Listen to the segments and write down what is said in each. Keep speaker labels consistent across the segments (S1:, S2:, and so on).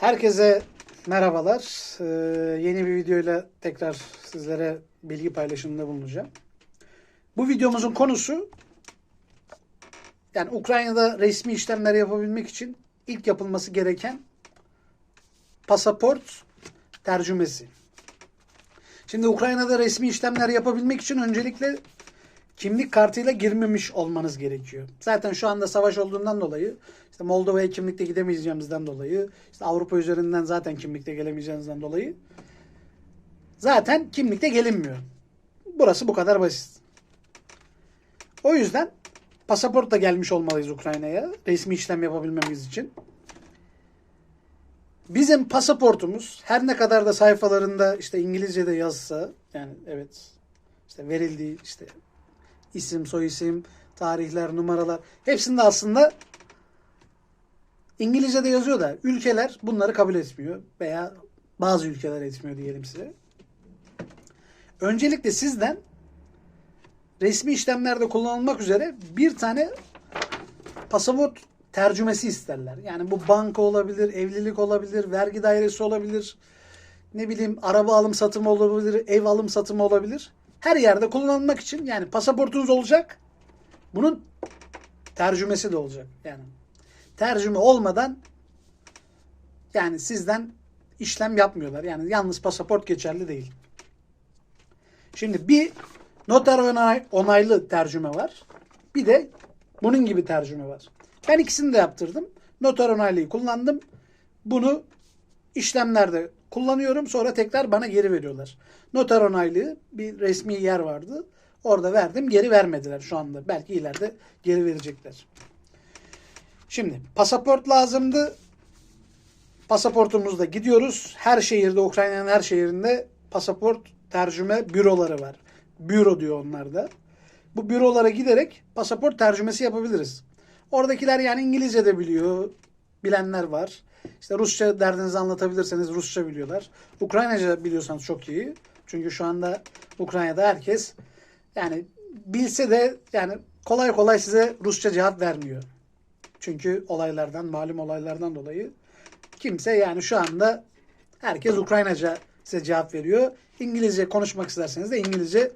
S1: Herkese merhabalar. Ee, yeni bir videoyla tekrar sizlere bilgi paylaşımında bulunacağım. Bu videomuzun konusu yani Ukrayna'da resmi işlemler yapabilmek için ilk yapılması gereken pasaport tercümesi. Şimdi Ukrayna'da resmi işlemler yapabilmek için öncelikle kimlik kartıyla girmemiş olmanız gerekiyor. Zaten şu anda savaş olduğundan dolayı işte Moldova'ya kimlikle gidemeyeceğimizden dolayı işte Avrupa üzerinden zaten kimlikle gelemeyeceğimizden dolayı zaten kimlikle gelinmiyor. Burası bu kadar basit. O yüzden pasaportla gelmiş olmalıyız Ukrayna'ya resmi işlem yapabilmemiz için. Bizim pasaportumuz her ne kadar da sayfalarında işte İngilizce'de yazsa yani evet işte verildiği işte isim, soyisim, tarihler, numaralar hepsinde aslında İngilizce'de yazıyor da ülkeler bunları kabul etmiyor veya bazı ülkeler etmiyor diyelim size. Öncelikle sizden resmi işlemlerde kullanılmak üzere bir tane pasaport tercümesi isterler. Yani bu banka olabilir, evlilik olabilir, vergi dairesi olabilir, ne bileyim araba alım satımı olabilir, ev alım satımı olabilir. Her yerde kullanılmak için yani pasaportunuz olacak. Bunun tercümesi de olacak. Yani tercüme olmadan yani sizden işlem yapmıyorlar. Yani yalnız pasaport geçerli değil. Şimdi bir noter onay, onaylı tercüme var. Bir de bunun gibi tercüme var. Ben ikisini de yaptırdım. Noter onaylıyı kullandım. Bunu işlemlerde kullanıyorum. Sonra tekrar bana geri veriyorlar. Noter onaylı bir resmi yer vardı. Orada verdim. Geri vermediler şu anda. Belki ileride geri verecekler. Şimdi pasaport lazımdı. Pasaportumuzla gidiyoruz. Her şehirde, Ukrayna'nın her şehrinde pasaport tercüme büroları var. Büro diyor onlar da. Bu bürolara giderek pasaport tercümesi yapabiliriz. Oradakiler yani İngilizce de biliyor. Bilenler var. İşte Rusça derdinizi anlatabilirseniz Rusça biliyorlar. Ukraynaca biliyorsanız çok iyi. Çünkü şu anda Ukrayna'da herkes yani bilse de yani kolay kolay size Rusça cevap vermiyor. Çünkü olaylardan, malum olaylardan dolayı kimse yani şu anda herkes Ukraynaca size cevap veriyor. İngilizce konuşmak isterseniz de İngilizce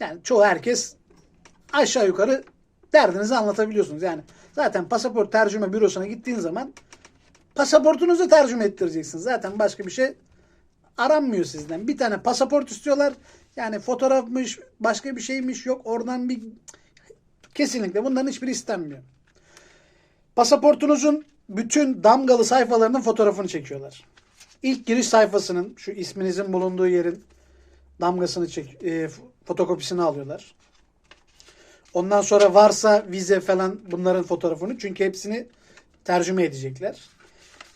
S1: yani çoğu herkes aşağı yukarı derdinizi anlatabiliyorsunuz. Yani zaten pasaport tercüme bürosuna gittiğin zaman pasaportunuzu tercüme ettireceksiniz. Zaten başka bir şey aranmıyor sizden. Bir tane pasaport istiyorlar. Yani fotoğrafmış, başka bir şeymiş yok. Oradan bir kesinlikle bunların hiçbiri istenmiyor. Pasaportunuzun bütün damgalı sayfalarının fotoğrafını çekiyorlar. İlk giriş sayfasının şu isminizin bulunduğu yerin damgasını çek, e, fotokopisini alıyorlar. Ondan sonra varsa vize falan bunların fotoğrafını çünkü hepsini tercüme edecekler.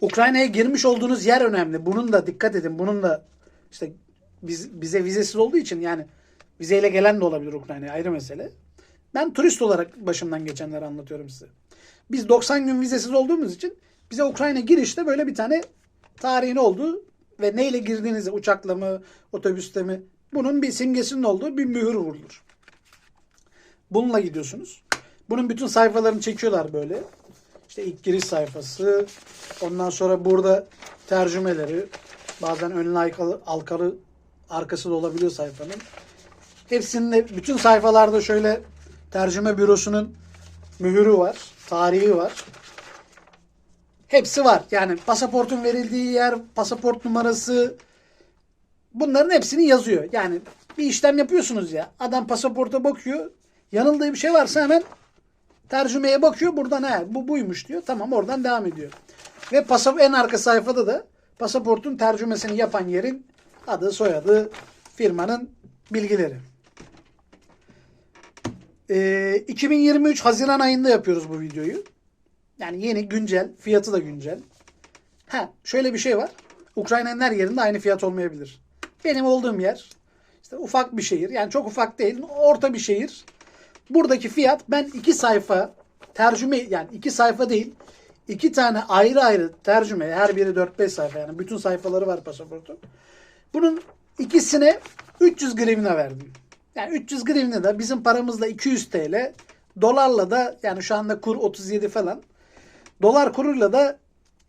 S1: Ukrayna'ya girmiş olduğunuz yer önemli. Bunun da dikkat edin. Bunun da işte biz, bize vizesiz olduğu için yani vizeyle gelen de olabilir Ukrayna'ya ayrı mesele. Ben turist olarak başımdan geçenleri anlatıyorum size. Biz 90 gün vizesiz olduğumuz için bize Ukrayna girişte böyle bir tane tarihin olduğu ve neyle girdiğinizi uçakla mı, otobüste mi bunun bir simgesinin olduğu bir mühür vurulur. Bununla gidiyorsunuz. Bunun bütün sayfalarını çekiyorlar böyle. İşte ilk giriş sayfası. Ondan sonra burada tercümeleri. Bazen önlü arkalı, alkalı arkası da olabiliyor sayfanın. Hepsinde bütün sayfalarda şöyle tercüme bürosunun mühürü var. Tarihi var. Hepsi var. Yani pasaportun verildiği yer, pasaport numarası bunların hepsini yazıyor. Yani bir işlem yapıyorsunuz ya. Adam pasaporta bakıyor. Yanıldığı bir şey varsa hemen tercümeye bakıyor. Buradan ha bu buymuş diyor. Tamam oradan devam ediyor. Ve pasaport en arka sayfada da pasaportun tercümesini yapan yerin adı, soyadı, firmanın bilgileri. Ee, 2023 Haziran ayında yapıyoruz bu videoyu. Yani yeni, güncel, fiyatı da güncel. Ha, şöyle bir şey var. Ukrayna'nın her yerinde aynı fiyat olmayabilir. Benim olduğum yer işte ufak bir şehir. Yani çok ufak değil, orta bir şehir. Buradaki fiyat ben iki sayfa tercüme yani iki sayfa değil iki tane ayrı ayrı tercüme her biri 4-5 sayfa yani bütün sayfaları var pasaportun. Bunun ikisine 300 grivna verdim. Yani 300 grivna da bizim paramızla 200 TL. Dolarla da yani şu anda kur 37 falan. Dolar kuruyla da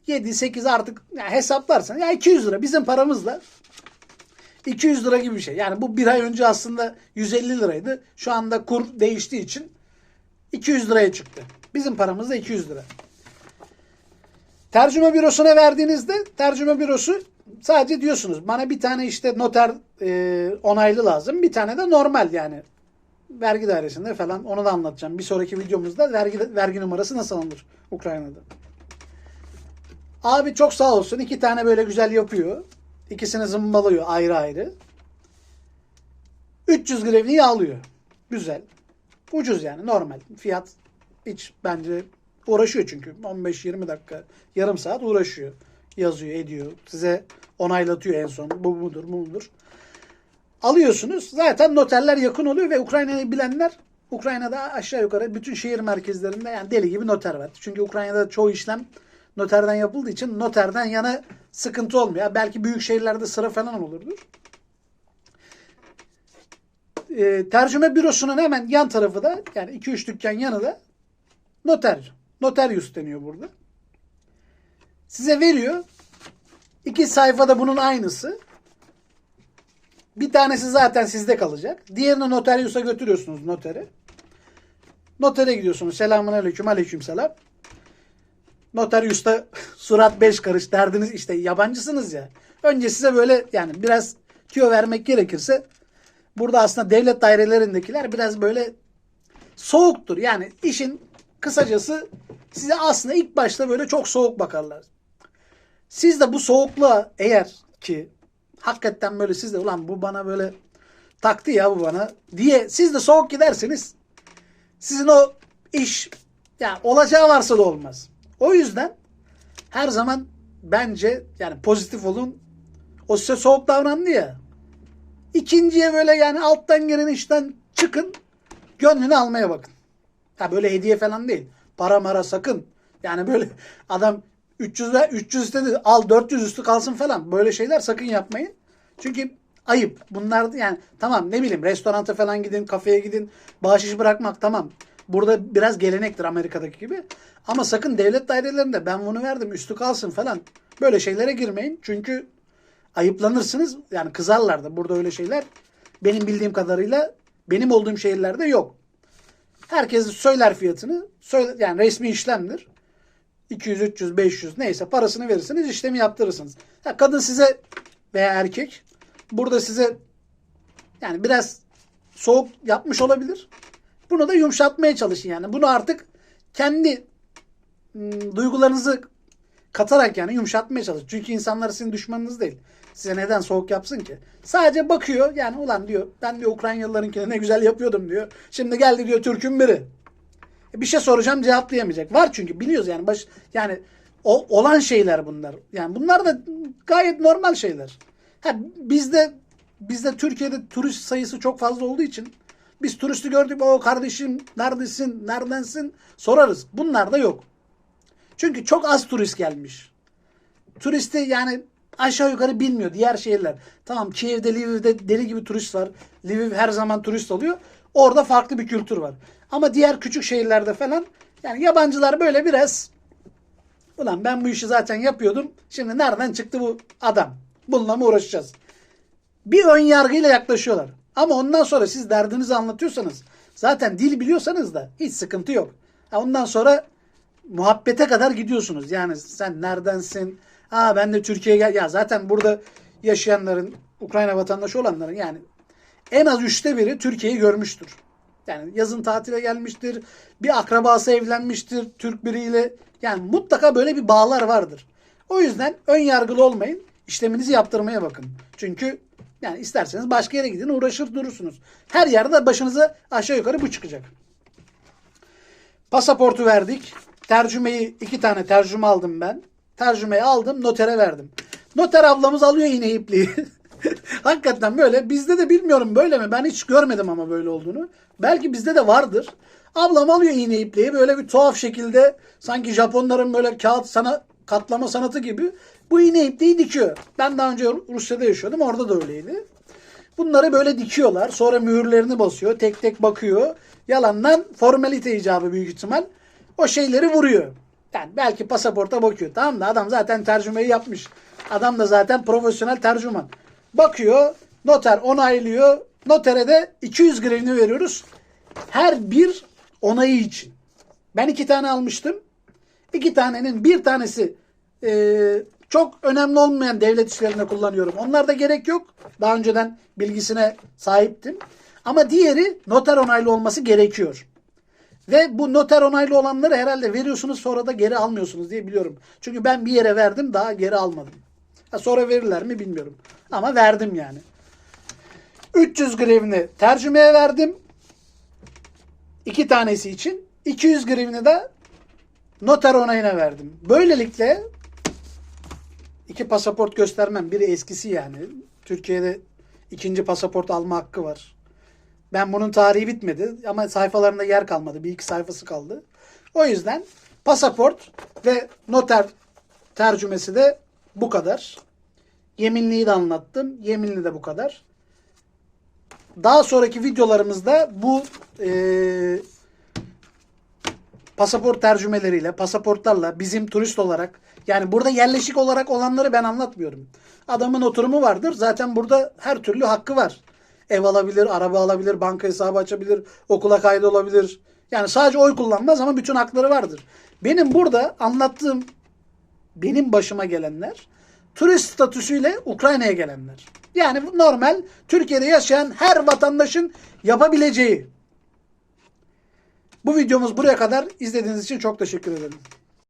S1: 7 8 artık ya hesaplarsan ya 200 lira bizim paramızla 200 lira gibi bir şey. Yani bu bir ay önce aslında 150 liraydı. Şu anda kur değiştiği için 200 liraya çıktı. Bizim paramız da 200 lira. Tercüme bürosuna verdiğinizde tercüme bürosu sadece diyorsunuz bana bir tane işte noter e, onaylı lazım. Bir tane de normal yani vergi dairesinde falan onu da anlatacağım. Bir sonraki videomuzda vergi vergi numarası nasıl alınır Ukrayna'da. Abi çok sağ olsun iki tane böyle güzel yapıyor. İkisini zımbalıyor ayrı ayrı. 300 grevniyi alıyor. Güzel. Ucuz yani normal. Fiyat hiç bence uğraşıyor çünkü. 15-20 dakika yarım saat uğraşıyor. Yazıyor ediyor. Size onaylatıyor en son. Bu mudur bu mudur. Alıyorsunuz. Zaten noterler yakın oluyor ve Ukrayna'yı bilenler Ukrayna'da aşağı yukarı bütün şehir merkezlerinde yani deli gibi noter var. Çünkü Ukrayna'da çoğu işlem noterden yapıldığı için noterden yana sıkıntı olmuyor. Belki büyük şehirlerde sıra falan olurdur. E, tercüme bürosunun hemen yan tarafı da yani 2-3 dükkan yanı da noter. Noterius deniyor burada. Size veriyor. İki sayfada bunun aynısı. Bir tanesi zaten sizde kalacak. Diğerini notarius'a götürüyorsunuz notere. Notere gidiyorsunuz. Selamun aleyküm aleyküm selam. Notarius'ta surat beş karış derdiniz işte yabancısınız ya. Önce size böyle yani biraz tüyo vermek gerekirse burada aslında devlet dairelerindekiler biraz böyle soğuktur. Yani işin kısacası size aslında ilk başta böyle çok soğuk bakarlar. Siz de bu soğukluğa eğer ki hakikaten böyle siz de ulan bu bana böyle taktı ya bu bana diye siz de soğuk giderseniz sizin o iş yani olacağı varsa da olmaz. O yüzden her zaman bence yani pozitif olun. O size soğuk davrandı ya. İkinciye böyle yani alttan gelen işten çıkın. Gönlünü almaya bakın. Ha böyle hediye falan değil. Para mara sakın. Yani böyle adam 300 ve 300 istedi al 400 üstü kalsın falan. Böyle şeyler sakın yapmayın. Çünkü ayıp. Bunlar yani tamam ne bileyim restoranta falan gidin, kafeye gidin. Bahşiş bırakmak tamam. Burada biraz gelenektir Amerika'daki gibi. Ama sakın devlet dairelerinde ben bunu verdim üstü kalsın falan. Böyle şeylere girmeyin. Çünkü ayıplanırsınız. Yani kızarlar da. Burada öyle şeyler benim bildiğim kadarıyla benim olduğum şehirlerde yok. Herkes söyler fiyatını. Söyle, yani resmi işlemdir. 200, 300, 500 neyse parasını verirsiniz işlemi yaptırırsınız. Ya kadın size veya erkek burada size yani biraz soğuk yapmış olabilir. Bunu da yumuşatmaya çalışın yani. Bunu artık kendi ım, duygularınızı katarak yani yumuşatmaya çalışın. Çünkü insanlar sizin düşmanınız değil. Size neden soğuk yapsın ki? Sadece bakıyor yani ulan diyor ben diyor Ukraynalılarınkini ne güzel yapıyordum diyor. Şimdi geldi diyor Türk'ün biri. E, bir şey soracağım cevaplayamayacak. Var çünkü biliyoruz yani baş yani o, olan şeyler bunlar. Yani bunlar da gayet normal şeyler. Ha bizde bizde Türkiye'de turist sayısı çok fazla olduğu için biz turisti gördük o kardeşim neredesin neredensin sorarız. Bunlar da yok. Çünkü çok az turist gelmiş. Turisti yani aşağı yukarı bilmiyor diğer şehirler. Tamam Kiev'de, Lviv'de deli gibi turist var. Lviv her zaman turist oluyor. Orada farklı bir kültür var. Ama diğer küçük şehirlerde falan yani yabancılar böyle biraz ulan ben bu işi zaten yapıyordum. Şimdi nereden çıktı bu adam? Bununla mı uğraşacağız? Bir ön yargıyla yaklaşıyorlar. Ama ondan sonra siz derdinizi anlatıyorsanız zaten dil biliyorsanız da hiç sıkıntı yok. Ondan sonra muhabbete kadar gidiyorsunuz. Yani sen neredensin? Aa ben de Türkiye'ye gel. Ya zaten burada yaşayanların, Ukrayna vatandaşı olanların yani en az üçte biri Türkiye'yi görmüştür. Yani yazın tatile gelmiştir. Bir akrabası evlenmiştir Türk biriyle. Yani mutlaka böyle bir bağlar vardır. O yüzden ön yargılı olmayın. İşleminizi yaptırmaya bakın. Çünkü yani isterseniz başka yere gidin uğraşır durursunuz. Her yerde başınıza aşağı yukarı bu çıkacak. Pasaportu verdik. Tercümeyi iki tane tercüme aldım ben. Tercümeyi aldım notere verdim. Noter ablamız alıyor yine ipliği. Hakikaten böyle. Bizde de bilmiyorum böyle mi? Ben hiç görmedim ama böyle olduğunu. Belki bizde de vardır. Ablam alıyor iğne ipliği böyle bir tuhaf şekilde sanki Japonların böyle kağıt sana katlama sanatı gibi bu iğne ipliği dikiyor. Ben daha önce Rusya'da yaşıyordum. Orada da öyleydi. Bunları böyle dikiyorlar. Sonra mühürlerini basıyor. Tek tek bakıyor. Yalandan formalite icabı büyük ihtimal. O şeyleri vuruyor. Yani belki pasaporta bakıyor. Tamam da adam zaten tercümeyi yapmış. Adam da zaten profesyonel tercüman. Bakıyor, noter onaylıyor. Notere de 200 grevini veriyoruz. Her bir onayı için. Ben iki tane almıştım. İki tanenin bir tanesi e, çok önemli olmayan devlet işlerinde kullanıyorum. Onlarda gerek yok. Daha önceden bilgisine sahiptim. Ama diğeri noter onaylı olması gerekiyor. Ve bu noter onaylı olanları herhalde veriyorsunuz sonra da geri almıyorsunuz diye biliyorum. Çünkü ben bir yere verdim daha geri almadım. Ha, sonra verirler mi bilmiyorum. Ama verdim yani. 300 grevini tercümeye verdim. İki tanesi için. 200 grevini de noter onayına verdim. Böylelikle iki pasaport göstermem. Biri eskisi yani. Türkiye'de ikinci pasaport alma hakkı var. Ben bunun tarihi bitmedi ama sayfalarında yer kalmadı. Bir iki sayfası kaldı. O yüzden pasaport ve noter tercümesi de bu kadar. Yeminliği de anlattım. Yeminli de bu kadar. Daha sonraki videolarımızda bu eee pasaport tercümeleriyle, pasaportlarla bizim turist olarak yani burada yerleşik olarak olanları ben anlatmıyorum. Adamın oturumu vardır. Zaten burada her türlü hakkı var. Ev alabilir, araba alabilir, banka hesabı açabilir, okula kaydı olabilir. Yani sadece oy kullanmaz ama bütün hakları vardır. Benim burada anlattığım benim başıma gelenler turist statüsüyle Ukrayna'ya gelenler. Yani normal Türkiye'de yaşayan her vatandaşın yapabileceği. Bu videomuz buraya kadar izlediğiniz için çok teşekkür ederim.